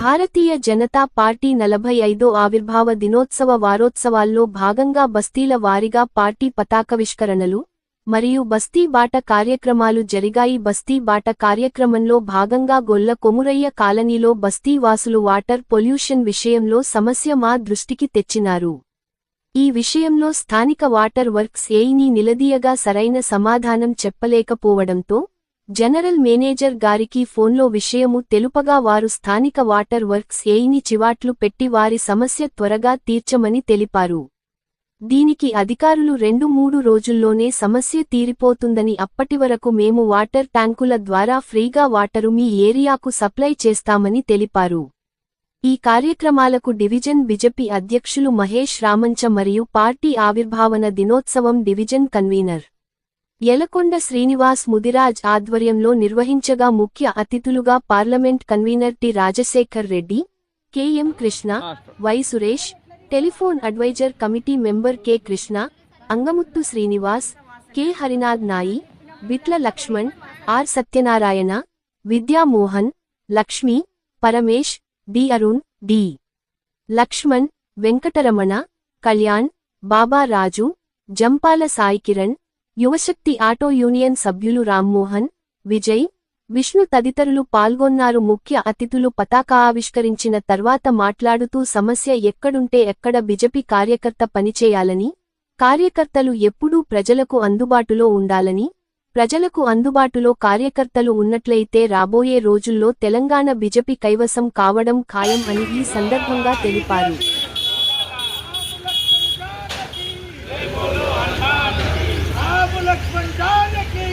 భారతీయ Janata party నలభై ఐదో ఆవిర్భావ దినోత్సవ వారోత్సవాల్లో భాగంగా బస్తీల వారీగా పార్టీ పతాకవిష్కరణలు మరియు బస్తీ బాట కార్యక్రమాలు జరిగాయి. బస్తీ బాట కార్యక్రమంలో భాగంగా గొల్ల కొమురయ్య కాలనీలో బస్తీ వాసులు వాటర్ పొల్యూషన్ విషయంలో సమస్య మా దృష్టికి తెచ్చినారు. ఈ విషయంలో స్థానిక వాటర్ వర్క్స్ ఏయిని నిలదీయగా సరైన సమాధానం చెప్పలేకపోవడంతో జనరల్ మేనేజర్ గారికి ఫోన్లో విషయము తెలుపగా వారు స్థానిక వాటర్ వర్క్స్ ఏయిని చివాట్లు పెట్టి వారి సమస్య త్వరగా తీర్చమని తెలిపారు. దీనికి అధికారులు రెండు మూడు రోజుల్లోనే సమస్య తీరిపోతుందని అప్పటివరకు మేము వాటర్ ట్యాంకుల ద్వారా ఫ్రీగా వాటరు మీ ఏరియాకు సప్లై చేస్తామని తెలిపారు. ఈ కార్యక్రమాలకు డివిజన్ బిజెపి అధ్యక్షులు మహేష్ రామంచ మరియు పార్టీ ఆవిర్భావన దినోత్సవం డివిజన్ కన్వీనర్ యలకొండ శ్రీనివాస్ ముదిరాజ్ ఆధ్వర్యంలో నిర్వహించగా ముఖ్య అతిథులుగా parliament convener T Rajasekhar Reddy KM Krishna Y Suresh telephone advisor committee member K Krishna Angamuthu Srinivas K Harinath నాయి Bitla Lakshman R Satyanarayana Vidyamohan Lakshmi Paramesh D Arun D Lakshman Venkataramana Kalyan Baba Raju Jampala Saikiran Yuvashakti auto union సభ్యులు రామ్మోహన్ విజయ్ విష్ణు తదితరులు పాల్గొన్నారు. ముఖ్య అతిథులు పతాక ఆవిష్కరించిన తర్వాత మాట్లాడుతూ సమస్య ఎక్కడుంటే ఎక్కడ బిజెపి కార్యకర్త పనిచేయాలని కార్యకర్తలు ఎప్పుడూ ప్రజలకు అందుబాటులో ఉండాలని ప్రజలకు అందుబాటులో కార్యకర్తలు ఉన్నట్లయితే రాబోయే రోజుల్లో తెలంగాణ బిజెపి కైవసం కావడం ఖాయం అని ఈ సందర్భంగా తెలిపారు రామ లక్ష్మణ్ జానకి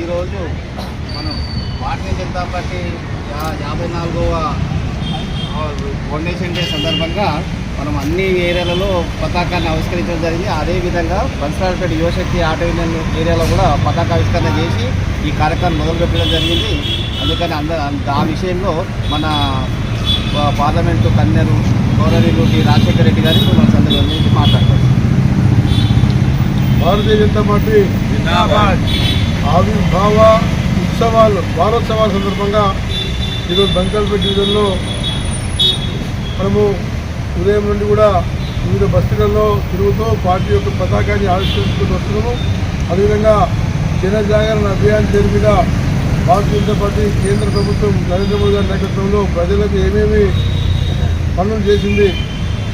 ఈరోజు మనం యా- యాభై నాలుగవ ఫౌండేషన్ డే సందర్భంగా మనం అన్ని ఏరియాలలో పతాకాన్ని ఆవిష్కరించడం జరిగింది. అదేవిధంగా బన్సరాపేట యువశక్తి ఆటో యూనియన్ ఏరియాలో కూడా పతాక ఆవిష్కరణ చేసి ఈ కార్యక్రమం మొదలుపెట్టడం జరిగింది. అందుకని అంద ఆ విషయంలో మన పార్లమెంటు కన్యరు గౌరవీయులు టి రాజశేఖర రెడ్డి గారి మన సందర్భం గురించి మాట్లాడతారు. భారతీయ జనతా పార్టీ ఆవిర్భావ ఉత్సవాలు వారోత్సవాల సందర్భంగా ఈరోజు బంకల్పేట డివిజన్లో మనము ఉదయం నుండి కూడా వివిధ బస్తీలలో తిరుగుతూ పార్టీ యొక్క పతాకాన్ని ఆవిష్కరించుకుని వస్తున్నాము. అదేవిధంగా జనజాగరణ అభియాన్ పేరు మీద భారతీయ జనతా పార్టీ కేంద్ర ప్రభుత్వం నరేంద్ర మోదీ గారి నాయకత్వంలో ప్రజలకు ఏమేమి పనులు చేసింది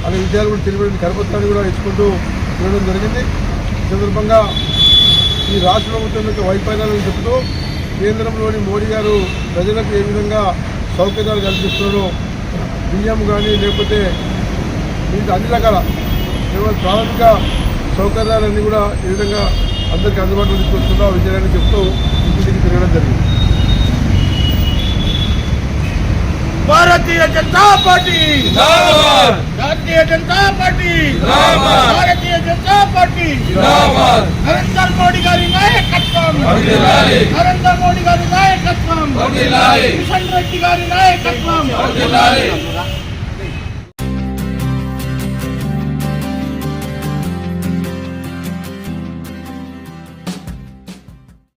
అనే విషయాలు కూడా తెలిపడానికి కరపత్రాన్ని కూడా ఇచ్చుకుంటూ ఇవ్వడం జరిగింది. ఈ సందర్భంగా ఈ రాష్ట్ర ప్రభుత్వం యొక్క వైఫల్యాలను చెబుతూ కేంద్రంలోని మోడీ గారు ప్రజలకు ఏ విధంగా సౌకర్యాలు కల్పిస్తున్నారో బియ్యం కానీ లేకపోతే మిగతా అన్ని రకాల కేవలం ప్రాథమిక సౌకర్యాలన్నీ కూడా ఏ విధంగా అందరికీ అందుబాటులో తీసుకొస్తుందో ఆ విషయాన్ని చెప్తూ ఇంటికి తిరగడం జరిగింది. Bharatiya Janata party! Bharatiya Janata party! Bharatiya Janata party! Narendra Modi గారి నాయకత్వం! నరేంద్ర మోడీ గారి నాయకత్వం. కిషన్ రెడ్డి గారి నాయకత్వం.